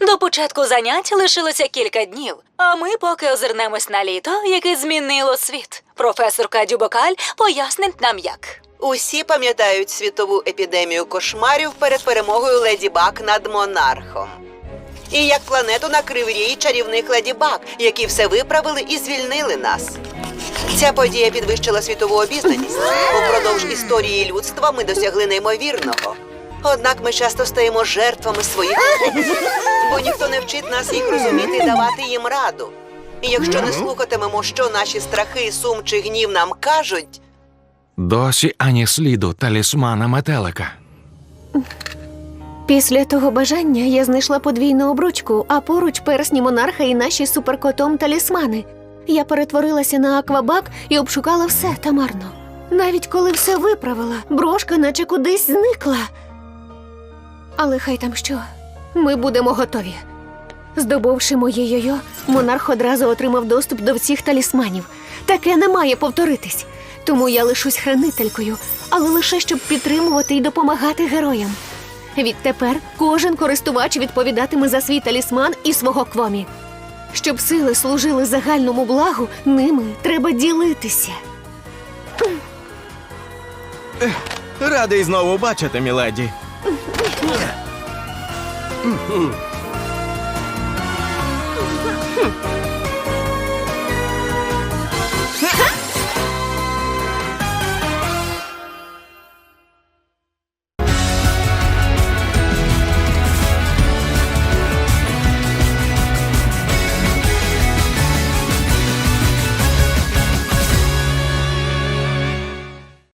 До початку занять лишилося кілька днів, а ми поки озирнемось на літо, яке змінило світ. Професорка Дюбокаль пояснить нам як. Усі пам'ятають світову епідемію кошмарів перед перемогою Леді Баг над монархом. І як планету накрив рій чарівник Леді Баг, які все виправили і звільнили нас. Ця подія підвищила світову обізнаність. Упродовж історії людства ми досягли неймовірного. Однак ми часто стаємо жертвами своїх помилок, бо ніхто не вчить нас їх розуміти і давати їм раду. І якщо не слухатимемо, що наші страхи, сум чи гнів нам кажуть, Досі ані сліду талісмана метелика. Після того бажання я знайшла подвійну обручку, а поруч персні монарха і наші з суперкотом талісмани. Я перетворилася на аквабак і обшукала все та марно. Навіть коли все виправила, брошка наче кудись зникла. Але хай там що, ми будемо готові. Здобувши моє йо-йо, монарх одразу отримав доступ до всіх талісманів. Таке не має повторитись. Тому я лишусь хранителькою, але лише щоб підтримувати і допомагати героям. Відтепер кожен користувач відповідатиме за свій талісман і свого квомі. Щоб сили служили загальному благу, ними треба ділитися. Радий знову бачити, міледі. Mm-hmm.